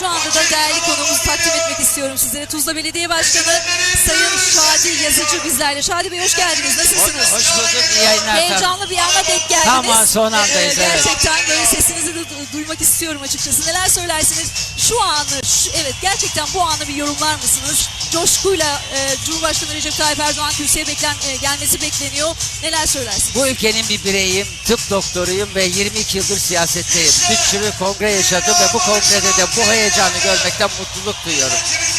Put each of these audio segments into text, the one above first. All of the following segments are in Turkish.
şu anda da değerli konuğumuzu takdim etmek istiyorum sizlere. Tuzla Belediye Başkanı Sayın Şadi Yazıcı bizlerle. Şadi Bey hoş geldiniz. Nasılsınız? Hoş bulduk. İyi yayınlar. Heyecanlı bir ana denk geldiniz. Tamam, son andayız, Ee, evet. Gerçekten böyle sesinizi de du- duymak istiyorum açıkçası. Neler söylersiniz? Şu anı, şu- evet gerçekten bu anı bir yorumlar mısınız? Coşkuyla e, Cumhurbaşkanı Recep Tayyip Erdoğan kürsüye beklen, e, gelmesi bekleniyor. Neler söylersiniz? Bu ülkenin bir bireyiyim, tıp doktoruyum ve 22 yıldır siyasetteyim. Bir sürü kongre yaşadım ve bu kongrede de bu heyecanı görmekten mutluluk duyuyorum.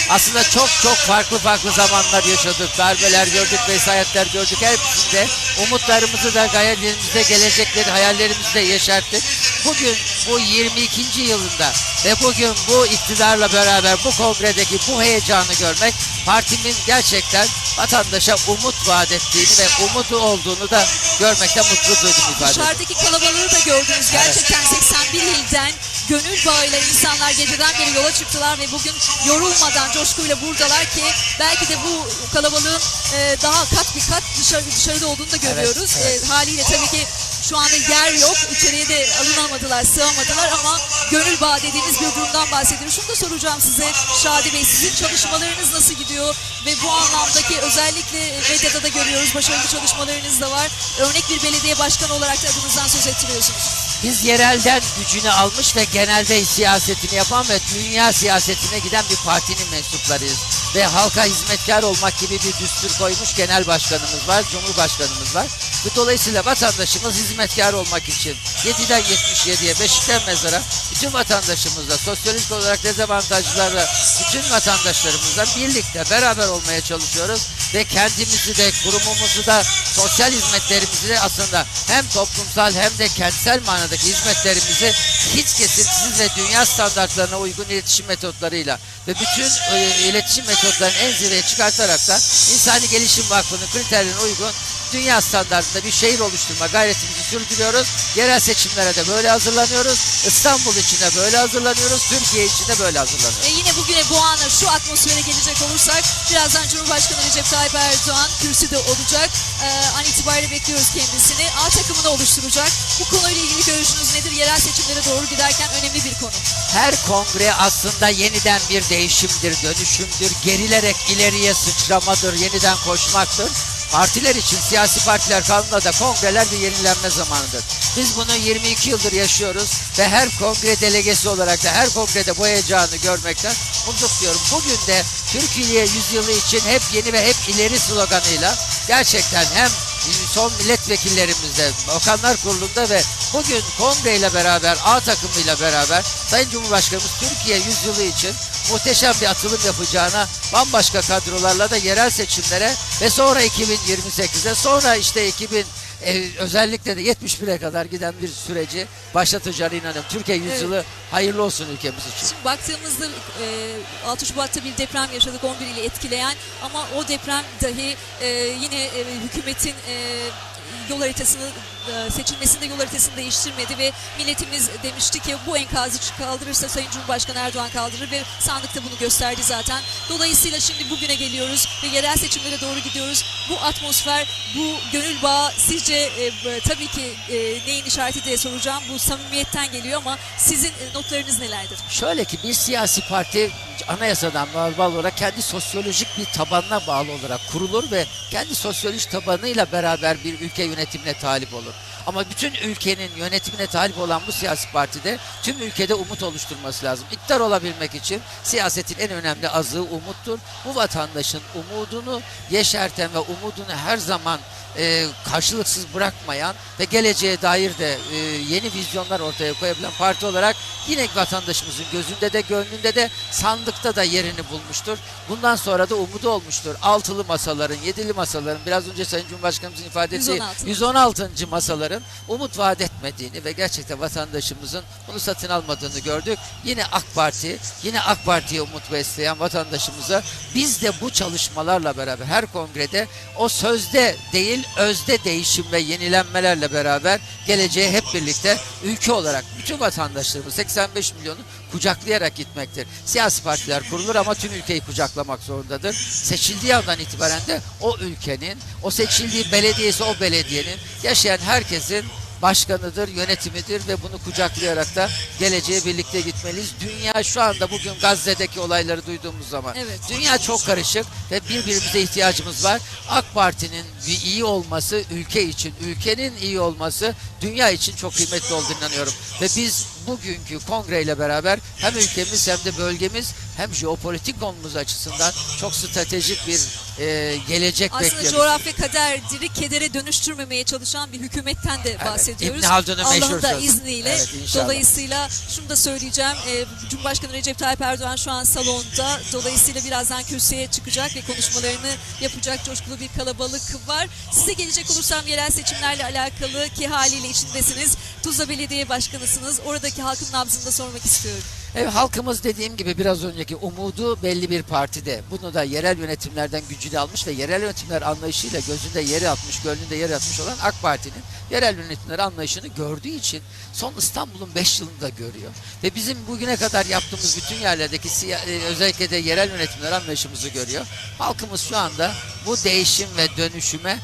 Aslında çok çok farklı farklı zamanlar yaşadık. Darbeler gördük, vesayetler gördük. Hepsinde umutlarımızı da gayelerimizde, gelecekleri, hayallerimizi de yeşerttik. Bugün bu 22. yılında ve bugün bu iktidarla beraber bu kongredeki bu heyecanı görmek partimin gerçekten vatandaşa umut vaat ettiğini ve umudu olduğunu da görmekten mutlu duydum ifade. Dışarıdaki kalabalığı da gördünüz. Gerçekten 81 ilden gönül bağıyla insanlar geceden beri yola çıktılar ve bugün yorulmadan coşkuyla buradalar ki belki de bu kalabalığın e, daha kat bir kat dışarı, dışarıda olduğunu da görüyoruz. evet. E, haliyle tabii ki şu anda yer yok. İçeriye de alınamadılar, sığamadılar ama gönül bağı dediğimiz bir durumdan bahsediyoruz. Şunu da soracağım size Şadi Bey. Sizin çalışmalarınız nasıl gidiyor? Ve bu anlamdaki özellikle medyada da görüyoruz. Başarılı çalışmalarınız da var. Örnek bir belediye başkanı olarak da adınızdan söz ettiriyorsunuz. Biz yerelden gücünü almış ve genelde siyasetini yapan ve dünya siyasetine giden bir partinin mensuplarıyız. Ve halka hizmetkar olmak gibi bir düstur koymuş genel başkanımız var, cumhurbaşkanımız var. Ve dolayısıyla vatandaşımız hizmetkar olmak için 7'den 77'ye, Beşik'ten mezara bütün vatandaşımızla, sosyolojik olarak dezavantajlılarla bütün vatandaşlarımızla birlikte beraber olmaya çalışıyoruz. Ve kendimizi de, kurumumuzu da, sosyal hizmetlerimizi de aslında hem toplumsal hem de kentsel manadaki hizmetlerimizi hiç kesintisiz ve dünya standartlarına uygun iletişim metotlarıyla ve bütün e, iletişim metotlarını en zirveye çıkartarak da İnsani Gelişim Vakfı'nın kriterlerine uygun dünya standartında bir şehir oluşturma gayretimizi sürdürüyoruz. Yerel seçimlere de böyle hazırlanıyoruz. İstanbul için de böyle hazırlanıyoruz. Türkiye için de böyle hazırlanıyoruz. Ve yine bugüne bu ana şu atmosfere gelecek olursak birazdan Cumhurbaşkanı Recep Tayyip Erdoğan kürsüde olacak. Ee, an itibariyle bekliyoruz kendisini. A takımını oluşturacak. Bu konuyla ilgili görüşünüz nedir? Yerel seçimlere doğru giderken önemli bir konu. Her kongre aslında yeniden bir değişimdir, dönüşümdür, gerilerek ileriye sıçramadır, yeniden koşmaktır. Partiler için, siyasi partiler kanunla da kongreler bir yenilenme zamanıdır. Biz bunu 22 yıldır yaşıyoruz ve her kongre delegesi olarak da her kongrede bu heyecanı görmekten mutluluk duyuyorum. Bugün de Türkiye yüzyılı için hep yeni ve hep ileri sloganıyla gerçekten hem son milletvekillerimizde, bakanlar kurulunda ve bugün kongreyle beraber, A takımıyla beraber Sayın Cumhurbaşkanımız Türkiye yüzyılı için muhteşem bir atılım yapacağına bambaşka kadrolarla da yerel seçimlere ve sonra 2028'e sonra işte 2000 e, özellikle de 71'e kadar giden bir süreci başlatacağına inanıyorum. Türkiye yüzyılı hayırlı olsun ülkemiz için. Şimdi baktığımızda e, 6 Şubat'ta bir deprem yaşadık 11 ili etkileyen ama o deprem dahi e, yine e, hükümetin e, yol haritasını e, seçilmesinde yol haritasını değiştirmedi ve milletimiz demişti ki bu enkazı kaldırırsa Sayın Cumhurbaşkanı Erdoğan kaldırır ve sandıkta bunu gösterdi zaten. Dolayısıyla şimdi bugüne geliyoruz ve yerel seçimlere doğru gidiyoruz. Bu atmosfer, bu gönül bağı sizce e, tabii ki e, neyin işareti diye soracağım. Bu samimiyetten geliyor ama sizin e, notlarınız nelerdir? Şöyle ki bir siyasi parti anayasadan bağlı olarak kendi sosyolojik bir tabanına bağlı olarak kurulur ve kendi sosyolojik tabanıyla beraber bir ülke yönetimine talip olur. Ama bütün ülkenin yönetimine talip olan bu siyasi partide tüm ülkede umut oluşturması lazım. İktidar olabilmek için siyasetin en önemli azığı umuttur. Bu vatandaşın umudunu yeşerten ve umudunu her zaman e, karşılıksız bırakmayan ve geleceğe dair de e, yeni vizyonlar ortaya koyabilen parti olarak yine vatandaşımızın gözünde de gönlünde de sandıkta da yerini bulmuştur. Bundan sonra da umudu olmuştur. Altılı masaların, yedili masaların biraz önce Sayın Cumhurbaşkanımızın ifade ettiği 116. 116. masaların umut vaat etmediğini ve gerçekten vatandaşımızın bunu satın almadığını gördük. Yine AK Parti, yine AK Parti'ye umut besleyen vatandaşımıza biz de bu çalışmalarla beraber her kongrede o sözde değil özde değişim ve yenilenmelerle beraber geleceğe hep birlikte ülke olarak bütün vatandaşlarımız 85 milyonu kucaklayarak gitmektir. Siyasi partiler kurulur ama tüm ülkeyi kucaklamak zorundadır. Seçildiği andan itibaren de o ülkenin, o seçildiği belediyesi o belediyenin yaşayan herkesin başkanıdır, yönetimidir ve bunu kucaklayarak da geleceğe birlikte gitmeliyiz. Dünya şu anda bugün Gazze'deki olayları duyduğumuz zaman Evet. dünya çok karışık ve birbirimize ihtiyacımız var. AK Parti'nin iyi olması ülke için, ülkenin iyi olması dünya için çok kıymetli olduğunu inanıyorum. Ve biz bugünkü kongreyle beraber hem ülkemiz hem de bölgemiz hem jeopolitik konumuz açısından çok stratejik bir e, gelecek Aslında bekliyoruz. coğrafya kaderdir, kedere dönüştürmemeye çalışan bir hükümetten de bahsediyoruz. İbn Haldun'un meşhur Allah'ın da izniyle. Evet, inşallah. Dolayısıyla şunu da söyleyeceğim. e, Cumhurbaşkanı Recep Tayyip Erdoğan şu an salonda. Dolayısıyla birazdan kürsüye çıkacak ve konuşmalarını yapacak coşkulu bir kalabalık var. Size gelecek olursam yerel seçimlerle alakalı ki haliyle içindesiniz. Tuzla Belediye Başkanısınız. Oradaki halkın nabzını da sormak istiyorum. Evet, halkımız dediğim gibi biraz önceki umudu belli bir partide. Bunu da yerel yönetimlerden gücünü almış ve yerel yönetimler anlayışıyla gözünde yeri atmış, gönlünde yeri atmış olan AK Parti'nin yerel yönetimler anlayışını gördüğü için son İstanbul'un 5 yılını da görüyor. Ve bizim bugüne kadar yaptığımız bütün yerlerdeki e, özellikle de yerel yönetimler anlayışımızı görüyor. Halkımız şu anda bu değişim ve dönüşüme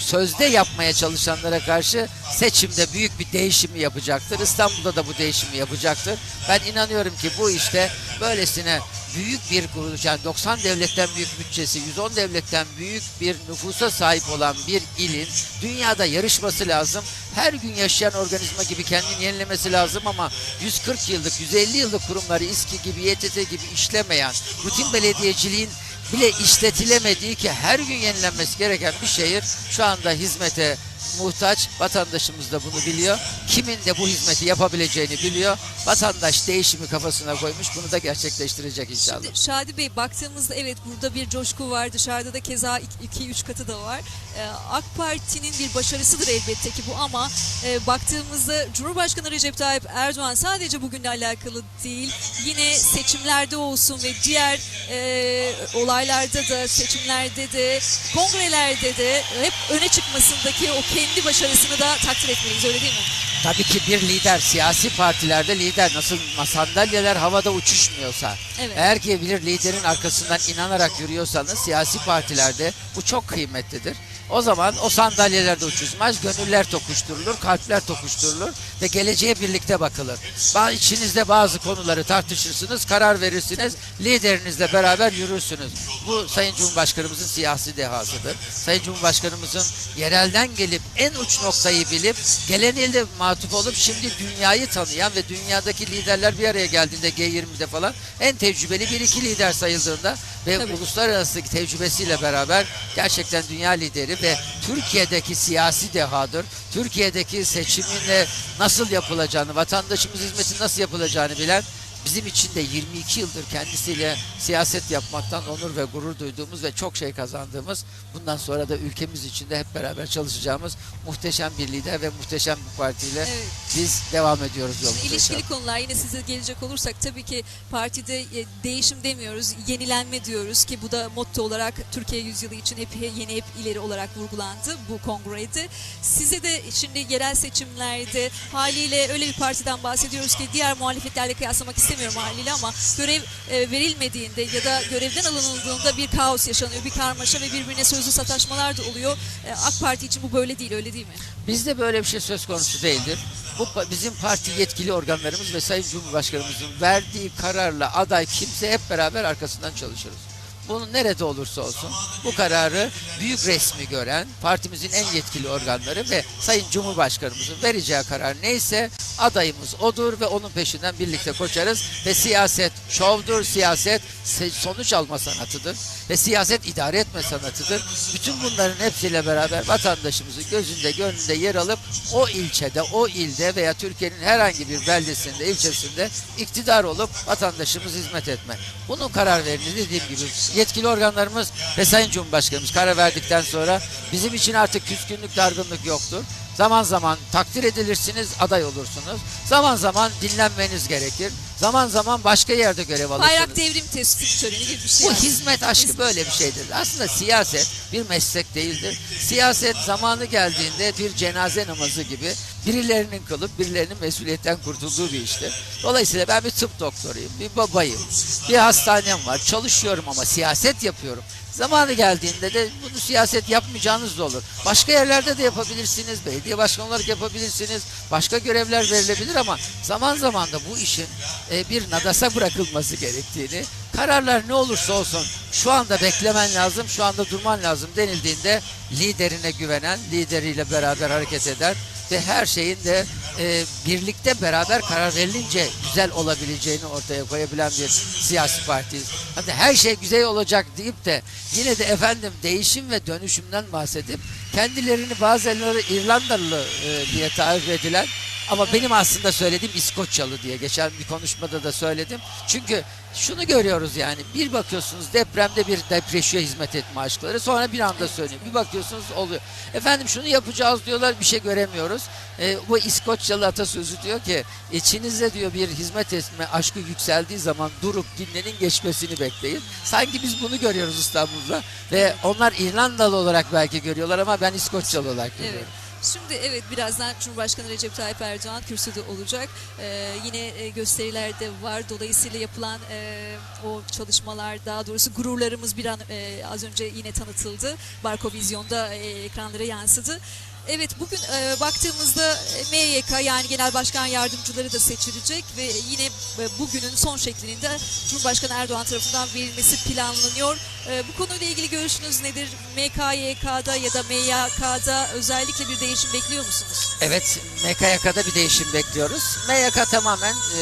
sözde yapmaya çalışanlara karşı seçimde büyük bir değişimi yapacaktır. İstanbul'da da bu değişimi yapacaktır. Ben inanıyorum ki bu işte böylesine büyük bir kuruluş yani 90 devletten büyük bütçesi 110 devletten büyük bir nüfusa sahip olan bir ilin dünyada yarışması lazım. Her gün yaşayan organizma gibi kendini yenilemesi lazım ama 140 yıllık 150 yıllık kurumları İSKİ gibi YTT gibi işlemeyen rutin belediyeciliğin bile işletilemediği ki her gün yenilenmesi gereken bir şehir şu anda hizmete muhtaç. Vatandaşımız da bunu biliyor. Kimin de bu hizmeti yapabileceğini biliyor. Vatandaş değişimi kafasına koymuş. Bunu da gerçekleştirecek inşallah. Şimdi Şadi Bey baktığımızda evet burada bir coşku var. Dışarıda da keza 2-3 katı da var. Ee, AK Parti'nin bir başarısıdır elbette ki bu ama e, baktığımızda Cumhurbaşkanı Recep Tayyip Erdoğan sadece bugünle alakalı değil. Yine seçimlerde olsun ve diğer e, olaylarda da seçimlerde de kongrelerde de hep öne çıkmasındaki o kendi başarısını da takdir etmeliyiz öyle değil mi? Tabii ki bir lider, siyasi partilerde lider nasıl sandalyeler havada uçuşmuyorsa, Evet. eğer ki bir liderin arkasından inanarak yürüyorsanız siyasi partilerde bu çok kıymetlidir. O zaman o sandalyelerde uçuşmaz, gönüller tokuşturulur, kalpler tokuşturulur ve geleceğe birlikte bakılır. Ba- İçinizde bazı konuları tartışırsınız, karar verirsiniz, liderinizle beraber yürürsünüz. Bu Sayın Cumhurbaşkanımızın siyasi dehasıdır. Sayın Cumhurbaşkanımızın yerelden gelip en uç noktayı bilip gelen ilde matuf olup şimdi dünyayı tanıyan ve dünyadaki liderler bir araya geldiğinde G20'de falan en tecrübeli bir iki lider sayıldığında ve Tabii. uluslararası tecrübesiyle beraber gerçekten dünya lideri ve Türkiye'deki siyasi dehadır. Türkiye'deki seçiminle nasıl yapılacağını, vatandaşımız hizmetin nasıl yapılacağını bilen bizim için de 22 yıldır kendisiyle siyaset yapmaktan onur ve gurur duyduğumuz ve çok şey kazandığımız bundan sonra da ülkemiz için de hep beraber çalışacağımız muhteşem bir lider ve muhteşem bir partiyle Evet. biz devam ediyoruz yolumuza. İlişkili inşallah. konular yine size gelecek olursak tabii ki partide e, değişim demiyoruz, yenilenme diyoruz ki bu da motto olarak Türkiye yüzyılı için hep yeni hep ileri olarak vurgulandı bu kongrede. Size de şimdi yerel seçimlerde haliyle öyle bir partiden bahsediyoruz ki diğer muhalefetlerle kıyaslamak istemiyorum haliyle ama görev e, verilmediğinde ya da görevden alınıldığında bir kaos yaşanıyor, bir karmaşa ve birbirine sözlü sataşmalar da oluyor. E, AK Parti için bu böyle değil, öyle değil mi? Bizde böyle bir şey söz konusu değildir. Bu bizim parti yetkili organlarımız ve Sayın Cumhurbaşkanımızın verdiği kararla aday kimse hep beraber arkasından çalışırız. Bunun nerede olursa olsun bu kararı büyük resmi gören partimizin en yetkili organları ve Sayın Cumhurbaşkanımızın vereceği karar neyse adayımız odur ve onun peşinden birlikte koşarız ve siyaset şovdur, siyaset se- sonuç alma sanatıdır ve siyaset idare etme sanatıdır. Bütün bunların hepsiyle beraber vatandaşımızın gözünde, gönlünde yer alıp o ilçede, o ilde veya Türkiye'nin herhangi bir beldesinde, ilçesinde iktidar olup vatandaşımız hizmet etme. Bunun karar verini dediğim gibi yetkili organlarımız ve Sayın Cumhurbaşkanımız karar verdikten sonra bizim için artık küskünlük, dargınlık yoktur. Zaman zaman takdir edilirsiniz, aday olursunuz. Zaman zaman dinlenmeniz gerekir. Zaman zaman başka yerde görev alırsınız. Bayrak devrim teslim töreni gibi bir şey. Bu yani. hizmet aşkı böyle bir şeydir. Aslında siyaset bir meslek değildir. Siyaset zamanı geldiğinde bir cenaze namazı gibi birilerinin kılıp birilerinin mesuliyetten kurtulduğu bir iştir. Dolayısıyla ben bir tıp doktoruyum, bir babayım, bir hastanem var, çalışıyorum ama siyaset yapıyorum. Zamanı geldiğinde de bunu siyaset yapmayacağınız da olur. Başka yerlerde de yapabilirsiniz. Belediye başkanı olarak yapabilirsiniz. Başka görevler verilebilir ama zaman zaman da bu işin e, bir nadasa bırakılması gerektiğini, kararlar ne olursa olsun şu anda beklemen lazım, şu anda durman lazım denildiğinde liderine güvenen, lideriyle beraber hareket eder ve her şeyin de e, birlikte beraber karar verilince güzel olabileceğini ortaya koyabilen bir siyasi partiyiz. Hadi her şey güzel olacak deyip de yine de efendim değişim ve dönüşümden bahsedip kendilerini bazıları İrlandalı e, diye tarif edilen ama benim aslında söylediğim İskoçyalı diye geçen bir konuşmada da söyledim. Çünkü şunu görüyoruz yani bir bakıyorsunuz depremde bir depreşiyor hizmet etme aşkları sonra bir anda sönüyor. Bir bakıyorsunuz oluyor. Efendim şunu yapacağız diyorlar bir şey göremiyoruz. Ee, bu İskoçyalı atasözü diyor ki içinizde diyor bir hizmet etme aşkı yükseldiği zaman durup dinlenin geçmesini bekleyin. Sanki biz bunu görüyoruz İstanbul'da ve onlar İrlandalı olarak belki görüyorlar ama ben İskoçyalı olarak görüyorum. Evet. Şimdi evet birazdan Cumhurbaşkanı Recep Tayyip Erdoğan kürsüde olacak. Ee, yine e, gösteriler de var. Dolayısıyla yapılan e, o çalışmalar daha doğrusu gururlarımız bir an e, az önce yine tanıtıldı. Barko Vizyon'da e, ekranlara yansıdı. Evet bugün e, baktığımızda MYK yani Genel Başkan Yardımcıları da seçilecek ve yine e, bugünün son şeklinin de Cumhurbaşkanı Erdoğan tarafından verilmesi planlanıyor. E, bu konuyla ilgili görüşünüz nedir? MKYK'da ya da MYK'da özellikle bir değişim bekliyor musunuz? Evet, MKYK'da bir değişim bekliyoruz. MYK tamamen e,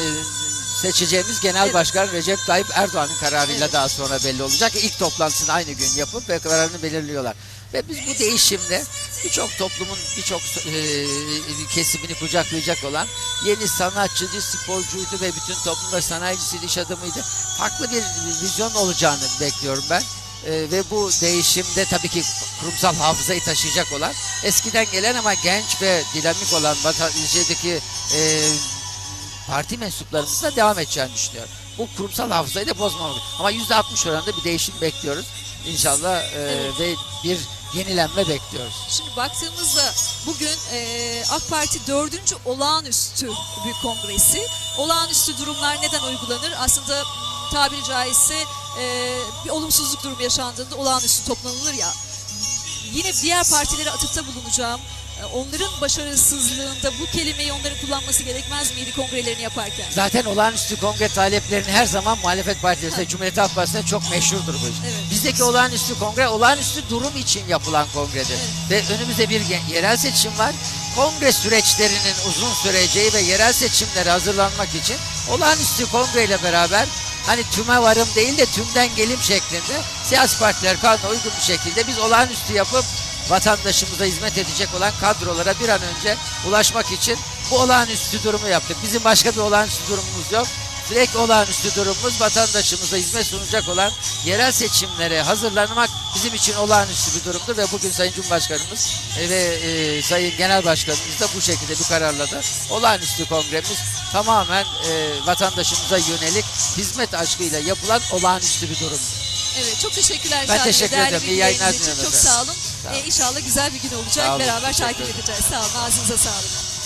seçeceğimiz Genel Evet. Başkan Recep Tayyip Erdoğan'ın kararıyla Evet. daha sonra belli olacak. İlk toplantısını aynı gün yapıp ve kararını belirliyorlar. Ve biz bu değişimde birçok toplumun birçok e, kesimini kucaklayacak olan yeni sanatçıydı, sporcuydu ve bütün toplumda sanayicisiydi, iş adamıydı. Farklı bir vizyon olacağını bekliyorum ben. Ee, ve bu değişimde tabii ki kurumsal hafızayı taşıyacak olan eskiden gelen ama genç ve dinamik olan vatandaşdaki e, parti mensuplarımızla devam edeceğini düşünüyorum. Bu kurumsal hafızayı da bozmamalı. Ama yüzde altmış oranında bir değişim bekliyoruz. İnşallah e, Evet. ve bir yenilenme bekliyoruz. Şimdi baktığımızda bugün e, AK Parti 4. olağanüstü bir kongresi. Olağanüstü durumlar neden uygulanır? Aslında tabiri caizse e, bir olumsuzluk durumu yaşandığında olağanüstü toplanılır ya. Yine diğer partilere atıfta bulunacağım. E, Onların başarısızlığında bu kelimeyi onların kullanması gerekmez miydi kongrelerini yaparken? Zaten olağanüstü kongre taleplerini her zaman muhalefet partileri Cumhuriyet Halk Partisi'nde çok meşhurdur bu iş. Evet. Bizdeki olağanüstü kongre olağanüstü durum için yapılan kongredir. Ve önümüzde bir yerel seçim var. Kongre süreçlerinin uzun süreceği ve yerel seçimlere hazırlanmak için olağanüstü kongreyle beraber hani tüme varım değil de tümden gelim şeklinde siyasi partiler kanuna uygun bir şekilde biz olağanüstü yapıp vatandaşımıza hizmet edecek olan kadrolara bir an önce ulaşmak için bu olağanüstü durumu yaptık. Bizim başka bir olağanüstü durumumuz yok. Direkt olağanüstü durumumuz vatandaşımıza hizmet sunacak olan yerel seçimlere hazırlanmak bizim için olağanüstü bir durumdur ve bugün Sayın Cumhurbaşkanımız e, ve e, Sayın Genel Başkanımız da bu şekilde bir kararla da olağanüstü kongremiz tamamen e, vatandaşımıza yönelik hizmet aşkıyla yapılan olağanüstü bir durum. Evet çok teşekkürler Ben Şahin Bey. teşekkür Değerli ederim. İyi bilgileriniz yayınlar için diliyorum Çok efendim. sağ olun. Sağ olun. Ee, inşallah güzel bir gün olacak. Sağ olun, Beraber takip edeceğiz. Sağ olun. Ağzınıza sağlık.